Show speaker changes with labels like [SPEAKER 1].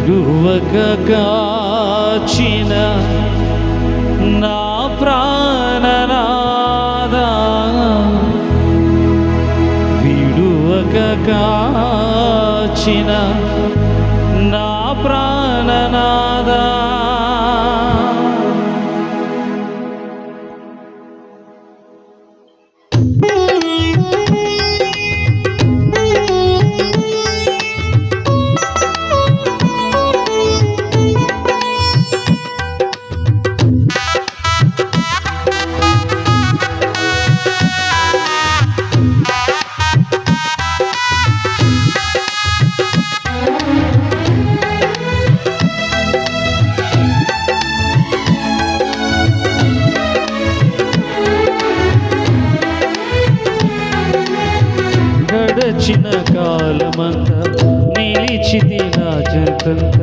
[SPEAKER 1] విడువక కాచిన నా ప్రాణనాదా విడువక కాచిన గడచిన కాలమంతా నిలిచితి నా జంతంత.